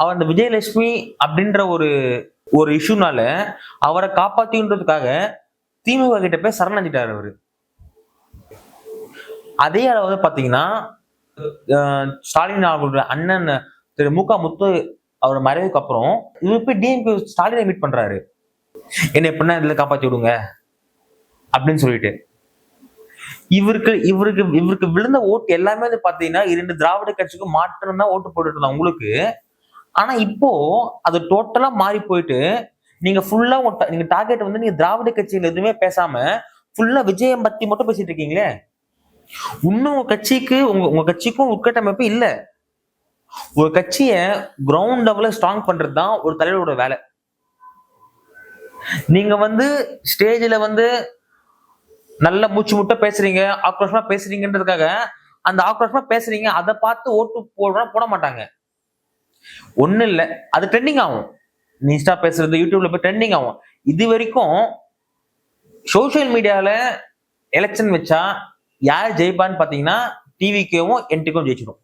அவர் அந்த விஜயலட்சுமி அப்படின்ற ஒரு ஒரு இஷ்யூனால அவரை காப்பாத்தின்றதுக்காக திமுக கிட்ட போய் சரணடைஞ்சிட்டாரு அவரு. அதே அளவு பாத்தீங்கன்னா ஸ்டாலின் அவருடைய அண்ணன் திரு மு க முத்து அவர் மறைவுக்கு அப்புறம் இவர் போய் டிஎம்கே ஸ்டாலினை மீட் பண்றாரு. என்ன எப்படின்னா இதுல காப்பாத்தி விடுங்க அப்படின்னு சொல்லிட்டு. இவருக்கு இவருக்கு இவருக்கு விழுந்த ஓட்டு எல்லாமே வந்து பாத்தீங்கன்னா இரண்டு திராவிட கட்சிக்கும் மாற்றம் தான் ஓட்டு போட்டுட்டு இருந்தாங்க. உங்களுக்கு ஆனா இப்போ அது டோட்டலா மாறி போயிட்டு நீங்க ஃபுல்லா நீங்க டார்கெட் வந்து நீங்க திராவிட கட்சியில எதுவுமே பேசாம ஃபுல்லா விஜயம் பத்தி மட்டும் பேசிட்டு இருக்கீங்களே? இன்னும் உங்க கட்சிக்கு உங்க உங்க கட்சிக்கும் உட்கட்டமைப்பு இல்ல. ஒரு கட்சிய கிரவுண்ட் லெவல ஸ்ட்ராங் பண்றது தான் ஒரு தலைவரோட வேலை. நீங்க வந்து ஸ்டேஜ்ல வந்து நல்ல மூச்சு முட்டை பேசுறீங்க ஆக்ரோஷமா பேசுறீங்கன்றதுக்காக அந்த ஆக்ரோஷமா பேசுறீங்க அதை பார்த்து ஓட்டு போடுறா போட மாட்டாங்க. ஒண்ணு இல்ல அது ட்ரெண்டிங் ஆகும். நீ இன்ஸ்டா பேசுறது யூடியூப்ல போய் ட்ரெண்டிங் ஆகும். இது வரைக்கும் சோசியல் மீடியால எலெக்ஷன் வச்சா யார் ஜெயிப்பான்னு பாத்தீங்கன்னா டிவிக்கும் என்டிக்கும் ஜெயிச்சிடும்.